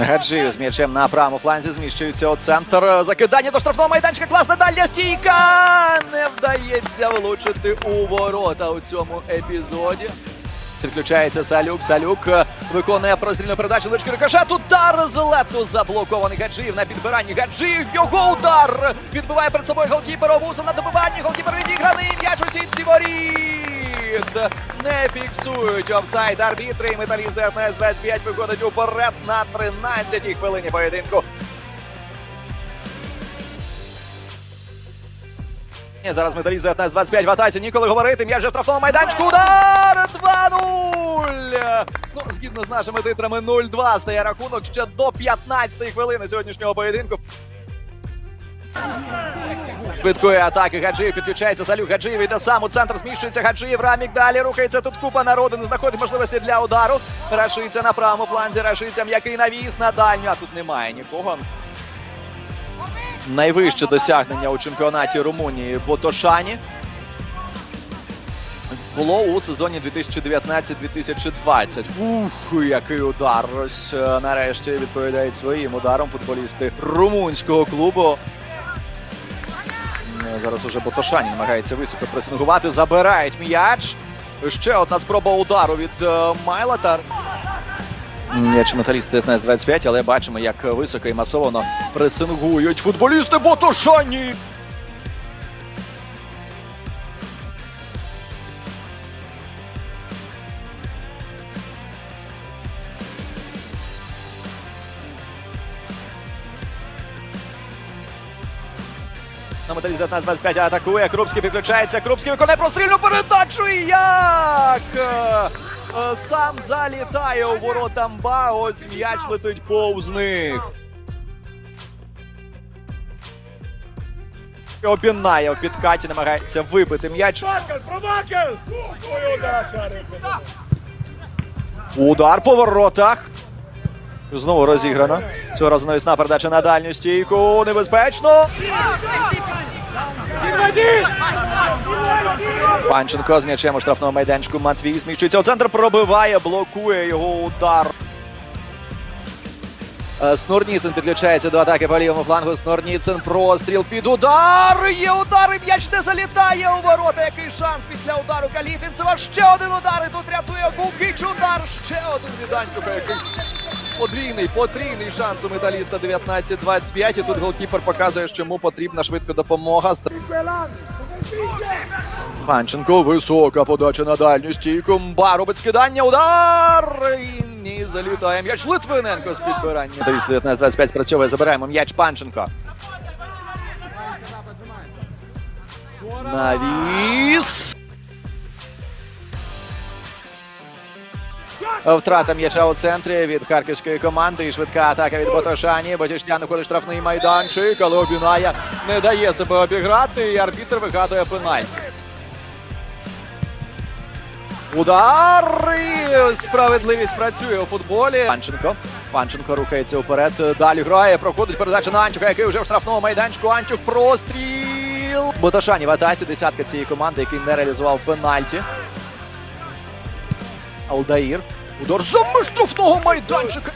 Гаджиєв з м'ячем на правому фланзі зміщується у центр. Закидання до штрафного майданчика. Класна дальня стійка. Не вдається влучити у ворота у цьому епізоді. Підключається Салюк. Салюк виконує прострільну передачу. Лички рикошет. Удар з лету заблокований Гаджиєв на підбиранні. Гаджиєв. Його удар. Відбиває перед собою голкіпер. Овуса на добиванні. Голкіпер відіграний. М'яч у сітці воріт. Не фіксують офсайд арбітри. Металіст 19-25 виходить уперед на 13-й хвилині поєдинку. Зараз металіст 19-25 в атаці. Ніколи говорити. М'яч же в штрафному майданчику. Удар! 2-0! Ну, згідно з нашими титрами 0-2 стає рахунок ще до 15-ї хвилини сьогоднішнього поєдинку. Швидкої атаки Гаджиєв підключається Салюк. Гаджиєв йде сам у центр. Зміщується Гаджиєв. Рамік далі рухається. Тут купа народу. Не знаходить можливості для удару. Рашиться на правому фланзі. Рашиться м'який навіс на дальню. А тут немає нікого. Найвище досягнення у чемпіонаті Румунії Ботошані. Було у сезоні 2019-2020. Ух, який удар! Ось е, нарешті відповідають своїм ударом футболісти румунського клубу. Зараз уже Ботошані намагається високо пресингувати. Забирають м'яч. Ще одна спроба удару від е, Майлата. М'яч металіст 19-25, але бачимо, як високо і масовано пресингують футболісти Ботошані. На металіст 19-25 атакує. Крупський підключається. Крупський виконує прострільну передачу. І як? Е, е, Сам залітає у ворота Мба. Ось м'яч летить повз них. Обінає в підкаті, намагається вибити м'яч. Удар. Удар по воротах. Знову розіграно. Цього разу навісна передача на дальню стійку. Небезпечно. Панченко з м'ячем у штрафному майданчику. Матвій зміщується у центр, пробиває, блокує його удар. Е, Снурніцин підключається до атаки по лівому флангу. Снурніцин простріл під удар. Є удар і м'яч не залітає у ворота. Який шанс після удару Калітвінцева. Ще один удар. І тут рятує Гукіч. Удар. Ще один від який подвійний, потрійний шанс у металіста 19-25. І тут голкіпер показує, що йому потрібна швидка допомога. Панченко, висока подача на дальню стійку. Мба робить скидання, удар! І не залітає м'яч Литвиненко з підбирання. 19-25 спрацьовує, забираємо м'яч Панченко. Навіс. Втрата м'яча у центрі від харківської команди і швидка атака від Ботошані. Батюшнян уходить штрафний майданчик, але обінає не дає себе обіграти. І арбітр вигадує пенальті. Удар! І справедливість працює у футболі. Панченко. Панченко рухається вперед. Далі грає. Проходить передача на Анчука, який вже в штрафному майданчику. Анчук простріл. Боташані в атаці. Десятка цієї команди, який не реалізував пенальті. Алдаїр. Удар за меж штрафного майданчика.